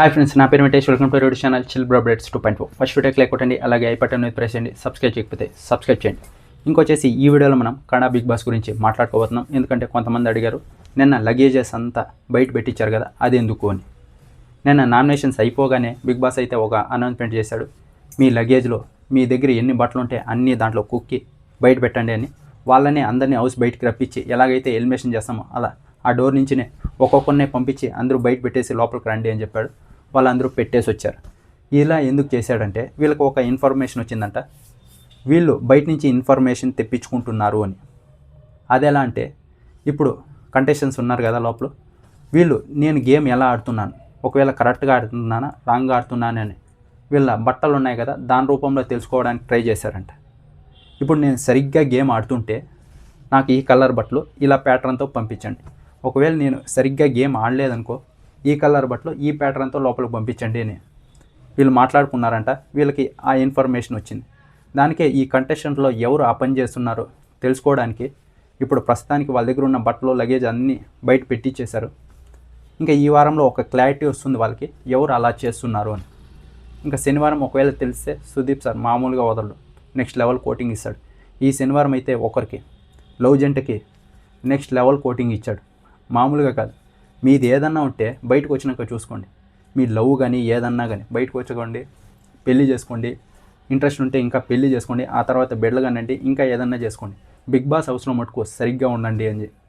Hi friends నా పేరు Venkatesh. Welcome to radio channel chill bro breads two point four first వీడియోకి like కొట్టండి అలాగే ఐ బటన్ మీద ప్రెస్ చేయండి సబ్స్క్రైబ్ చేయకపోతే సబ్స్క్రైబ్ చేయండి. ఇంకొచ్చేసి ఈ వీడియోలో మనం కన్నడ బిగ్ బాస్ గురించి మాట్లాడుకోబోతున్నాం. ఎందుకంటే కొంతమంది అడిగారు నిన్న లగేజెస్ అంతా బయట పెట్టించారు కదా అది ఎందుకు అని. నిన్న నామినేషన్స్ అయిపోగానే బిగ్ బాస్ అయితే ఒక అనౌన్స్మెంట్ చేశాడు మీ లగేజ్లో మీ దగ్గర ఎన్ని బట్టలు ఉంటే అన్నీ దాంట్లో కుక్కి బయట పెట్టండి అని. వాళ్ళని అందరినీ హౌస్ బయటికి రప్పించి ఎలాగైతే ఎలిమినేషన్ చేస్తామో అలా ఆ డోర్ నుంచినే ఒక్కొక్కరినే పంపించి అందరూ బయట పెట్టేసి లోపలికి రండి అని చెప్పాడు. వాళ్ళందరూ పెట్టేసి వచ్చారు. ఇలా ఎందుకు చేశాడంటే వీళ్ళకి ఒక ఇన్ఫర్మేషన్ వచ్చిందంట. వీళ్ళు బయట నుంచి ఇన్ఫర్మేషన్ తెప్పించుకుంటున్నారు అని. అది ఎలా అంటే ఇప్పుడు కంటెస్టెంట్స్ ఉన్నారు కదా లోపల. వీళ్ళు నేను గేమ్ ఎలా ఆడుతున్నాను? ఒకవేళ కరెక్ట్గా ఆడుతున్నానా? రాంగ్గా ఆడుతున్నాను అని. వీళ్ళ బట్టలు ఉన్నాయి కదా దాని రూపంలో తెలుసుకోవడానికి ట్రై చేశారంట. ఇప్పుడు నేను సరిగ్గా గేమ్ ఆడుతుంటే నాకు ఈ కలర్ బట్టలు ఇలా ప్యాటర్న్తో పంపించండి. ఒకవేళ నేను సరిగ్గా గేమ్ ఆడలేదనుకో ఈ కలర్ బట్టలు ఈ ప్యాటర్న్తో లోపలికి పంపించండి అని వీళ్ళు మాట్లాడుకున్నారంట. వీళ్ళకి ఆ ఇన్ఫర్మేషన్ వచ్చింది. దానికే ఈ కంటెస్టెంట్లో ఎవరు ఆ పని చేస్తున్నారో తెలుసుకోవడానికి ఇప్పుడు ప్రస్తుతానికి వాళ్ళ దగ్గర ఉన్న బట్టలు లగేజ్ అన్నీ బయట పెట్టించేశారు ఇంకా ఈ వారంలో ఒక క్లారిటీ వస్తుంది వాళ్ళకి. ఎవరు అలా చేస్తున్నారు అని. ఇంకా శనివారం ఒకవేళ తెలిస్తే సుదీప్ సార్ మామూలుగా వదలడు నెక్స్ట్ లెవెల్ కోటింగ్ ఇస్తాడు. ఈ శనివారం అయితే ఒకరికి లవ్ జంటకి నెక్స్ట్ లెవెల్ కోటింగ్ ఇచ్చాడు. మామూలుగా కాదు. మీది ఏదన్నా ఉంటే బయటకు వచ్చినాక చూసుకోండి. మీ లవ్ కానీ ఏదన్నా కానీ బయటకు వచ్చకోండి పెళ్ళి చేసుకోండి ఇంట్రెస్ట్ ఉంటే ఇంకా పెళ్ళి చేసుకోండి ఆ తర్వాత బిడ్డలు కానివ్వండి ఇంకా ఏదన్నా చేసుకోండి. బిగ్ బాస్ హౌస్లో మటుకు సరిగ్గా ఉండండి అని చెప్పి